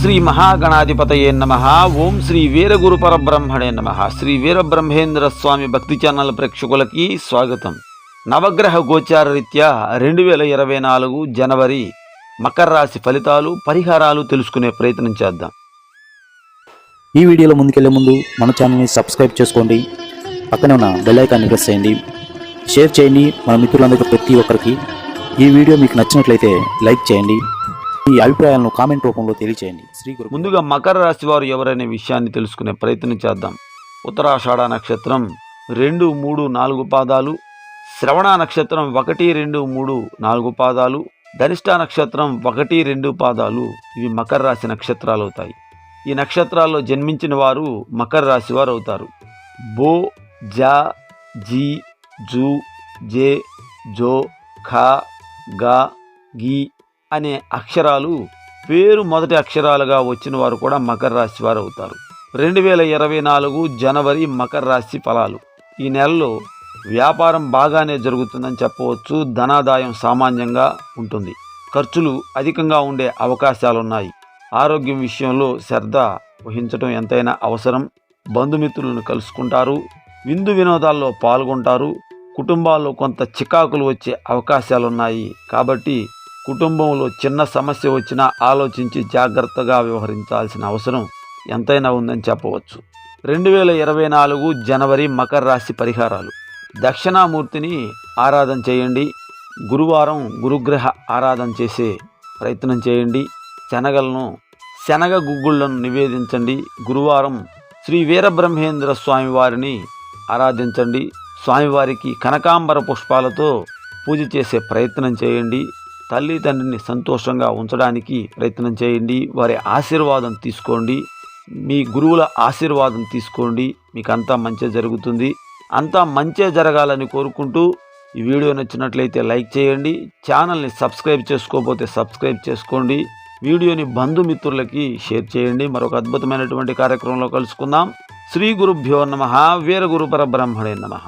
శ్రీ మహాగణాధిపతయే నమ. ఓం శ్రీ వీరగురు పరబ్రహ్మణే నమ. శ్రీ వీరబ్రహ్మేంద్ర స్వామి భక్తి ఛానల్ ప్రేక్షకులకి స్వాగతం. నవగ్రహ గోచార రీత్యా రెండు వేల ఇరవై నాలుగు జనవరి మకర రాశి ఫలితాలు పరిహారాలు తెలుసుకునే ప్రయత్నం చేద్దాం. ఈ వీడియోలో ముందుకెళ్ళే ముందు మన ఛానల్ని సబ్స్క్రైబ్ చేసుకోండి. పక్కనే ఉన్న బెల్ ఐకాన్ని ప్రెస్ చేయండి. షేర్ చేయండి. మన మిత్రులందరికీ ప్రతి ఒక్కరికి ఈ వీడియో మీకు నచ్చినట్లయితే లైక్ చేయండి. మీ అభిప్రాయాలను కామెంట్ రూపంలో తెలియచేయండి. శ్రీ గురు ముందుగా మకర రాశి వారు ఎవరనే విషయాన్ని తెలుసుకునే ప్రయత్నం చేద్దాం. ఉత్తరాషాఢ నక్షత్రం రెండు మూడు నాలుగు పాదాలు. శ్రవణ నక్షత్రం ఒకటి రెండు మూడు నాలుగు పాదాలు. ధనిష్ట నక్షత్రం ఒకటి రెండు పాదాలు. ఇవి మకర రాశి నక్షత్రాలు అవుతాయి. ఈ నక్షత్రాల్లో జన్మించిన వారు మకర రాశి వారు అవుతారు. బో జా జీ జూ జే జో ఖా గా గీ అనే అక్షరాలు పేరు మొదటి అక్షరాలుగా వచ్చిన వారు కూడా మకర రాశి వారు అవుతారు. రెండు వేల ఇరవై నాలుగు జనవరి మకర రాశి ఫలాలు. ఈ నెలలో వ్యాపారం బాగానే జరుగుతుందని చెప్పవచ్చు. ధనాదాయం సామాన్యంగా ఉంటుంది. ఖర్చులు అధికంగా ఉండే అవకాశాలున్నాయి. ఆరోగ్యం విషయంలో శ్రద్ధ వహించడం ఎంతైనా అవసరం. బంధుమిత్రులను కలుసుకుంటారు. విందు వినోదాల్లో పాల్గొంటారు. కుటుంబాల్లో కొంత చికాకులు వచ్చే అవకాశాలున్నాయి. కాబట్టి కుటుంబంలో చిన్న సమస్య వచ్చినా ఆలోచించి జాగ్రత్తగా వ్యవహరించాల్సిన అవసరం ఎంతైనా ఉందని చెప్పవచ్చు. రెండు వేల ఇరవై నాలుగు జనవరి మకర రాశి పరిహారాలు. దక్షిణామూర్తిని ఆరాధన చేయండి. గురువారం గురుగ్రహ ఆరాధన చేసే ప్రయత్నం చేయండి. శనగలను శనగ గుగ్గుళ్ళను నివేదించండి. గురువారం శ్రీ వీరబ్రహ్మేంద్ర స్వామివారిని ఆరాధించండి. స్వామివారికి కనకాంబర పుష్పాలతో పూజ చేసే ప్రయత్నం చేయండి. తల్లిదండ్రిని సంతోషంగా ఉంచడానికి ప్రయత్నం చేయండి. వారి ఆశీర్వాదం తీసుకోండి. మీ గురువుల ఆశీర్వాదం తీసుకోండి. మీకు అంతా మంచి జరుగుతుంది. అంతా మంచే జరగాలని కోరుకుంటూ ఈ వీడియో నచ్చినట్లయితే లైక్ చేయండి. ఛానల్ని సబ్స్క్రైబ్ చేసుకోకపోతే సబ్స్క్రైబ్ చేసుకోండి. వీడియోని బంధుమిత్రులకి షేర్ చేయండి. మరొక అద్భుతమైనటువంటి కార్యక్రమంలో కలుసుకుందాం. శ్రీ గురుభ్యో నమ. వీరగురు పరబ్రహ్మణే నమ.